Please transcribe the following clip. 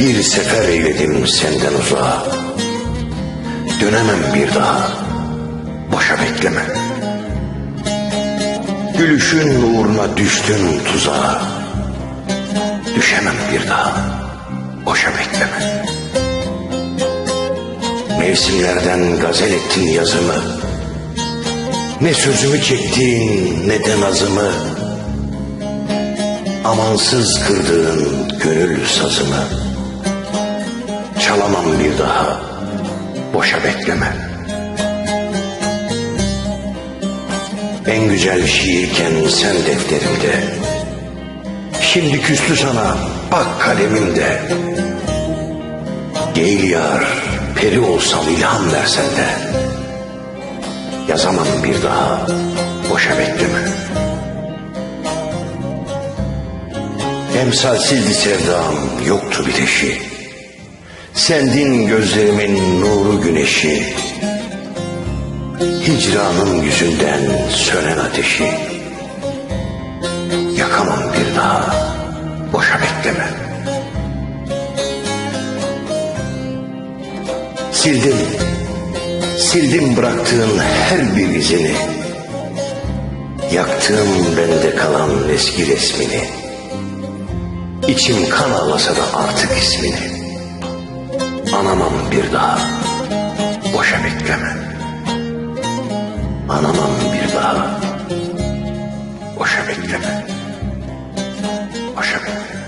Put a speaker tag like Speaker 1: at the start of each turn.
Speaker 1: sefer eyledim senden uzağa. Dönemem bir daha, boşa bekleme. Gülüşün uğruna düştün tuzağa. Düşemem bir daha, boşa bekleme. Mevsimlerden gazel ettin yazımı. Ne sözümü çektin ne de nazımı. Amansız kırdığın gönül sazımı. Çalamam bir daha, boşa bekleme. En güzel şiirken sen defterimde. Şimdi küstü sana, bak kalemimde. Değil yar, peri olsam ilham versen de. Yazamam bir daha, boşa bekleme. Emsalsizdi sevdam, yoktu bir eşi. Sendin gözlerimin nuru güneşi. Hicranın yüzünden sönen ateşi. Yakamam bir daha, boşa bekleme. Sildim, sildim bıraktığın her bir izini. Yaktığım bende kalan eski resmini. İçim kan ağlasa da artık ismini. Anamam bir daha boşa bekleme. Anamam bir daha boşa bekleme. Boşa bekleme.